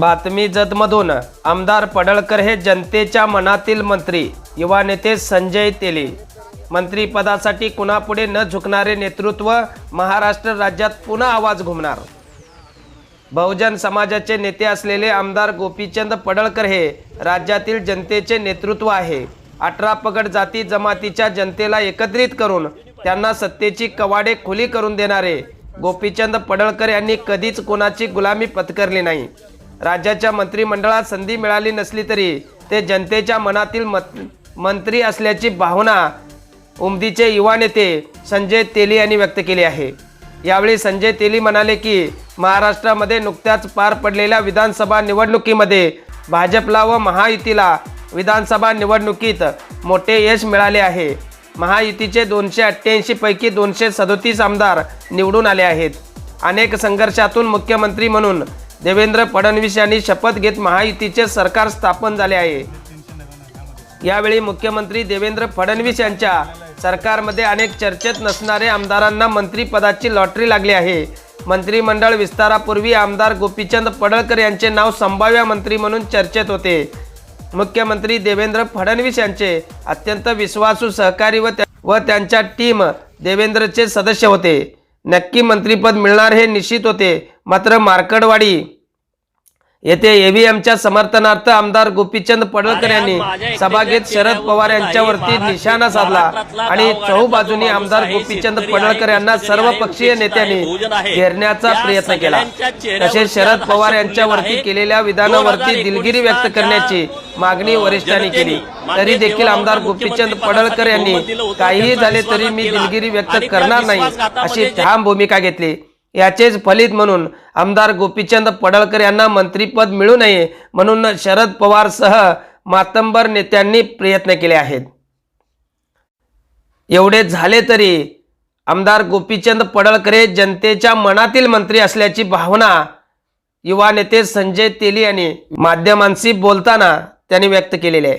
बातमी जतमधून आमदार पडळकर हे जनतेच्या मनातील मंत्री युवा नेते संजय तेली. मंत्रीपदासाठी कुणापुढे न झुकणारे नेतृत्व महाराष्ट्र राज्यात पुन्हा आवाज घुमणार. बहुजन समाजाचे नेते असलेले आमदार गोपीचंद पडळकर हे राज्यातील जनतेचे नेतृत्व आहे. अठरा पगड जाती जमातीच्या जनतेला एकत्रित करून त्यांना सत्तेची कवाडे खुली करून देणारे गोपीचंद पडळकर यांनी कधीच कोणाची गुलामी पत्करली नाही. राज्याच्या मंत्रिमंडळात संधी मिळाली नसली तरी ते जनतेच्या मनातील मत मंत्री असल्याची भावना उमदीचे युवा नेते संजय तेली यांनी व्यक्त केली आहे. यावेळी संजय तेली म्हणाले की महाराष्ट्रामध्ये नुकत्याच पार पडलेल्या विधानसभा निवडणुकीमध्ये भाजपला व महायुतीला विधानसभा निवडणुकीत मोठे यश मिळाले आहे. महायुतीचे दोनशे अठ्ठ्याऐंशीपैकी दोनशे सदोतीस आमदार निवडून आले आहेत. अनेक संघर्षातून मुख्यमंत्री म्हणून देवेंद्र फडणवीस यांनी शपथ घेत महायुतीचे सरकार स्थापन झाले आहे. यावेळी मुख्यमंत्री देवेंद्र फडणवीस यांच्या सरकारमध्ये अनेक चर्चेत नसणारे आमदारांना मंत्रिपदाची लॉटरी लागली आहे. मंत्रिमंडळ विस्तारापूर्वी आमदार गोपीचंद पडळकर यांचे नाव संभाव्य मंत्री म्हणून चर्चेत होते. मुख्यमंत्री देवेंद्र फडणवीस यांचे अत्यंत विश्वासू सहकारी व त्या- व त्यांच्या टीम देवेंद्रचे सदस्य होते. नक्की मंत्रिपद मिळणार हे निश्चित होते. मात्र मार्कडवाडी येथे एव्हीएमच्या समर्थनार्थ आमदार गोपीचंद पडळकर यांनी सभा घेत शरद पवार यांच्यावरती निशाणा साधला आणि चहूबाजूनी आमदार गोपीचंद पडळकर यांना सर्व पक्षीय नेत्यांनी घेरण्याचा प्रयत्न केला. तसेच शरद पवार यांच्यावरती केलेल्या विधानावरती दिलगिरी व्यक्त करण्याची मागणी वरिष्ठांनी केली. तरी देखील आमदार गोपीचंद पडळकर यांनी काहीही झाले तरी मी दिलगिरी व्यक्त करणार नाही अशी ठाम भूमिका घेतली. याचेच फलित म्हणून आमदार गोपीचंद पडळकर यांना मंत्रीपद मिळू नये म्हणून शरद पवारसह मातंबर नेत्यांनी प्रयत्न केले आहेत. एवढे झाले तरी आमदार गोपीचंद पडळकर हे जनतेच्या मनातील मंत्री असल्याची भावना युवा नेते संजय तेली यांनी माध्यमांशी बोलताना त्यांनी व्यक्त केलेली आहे.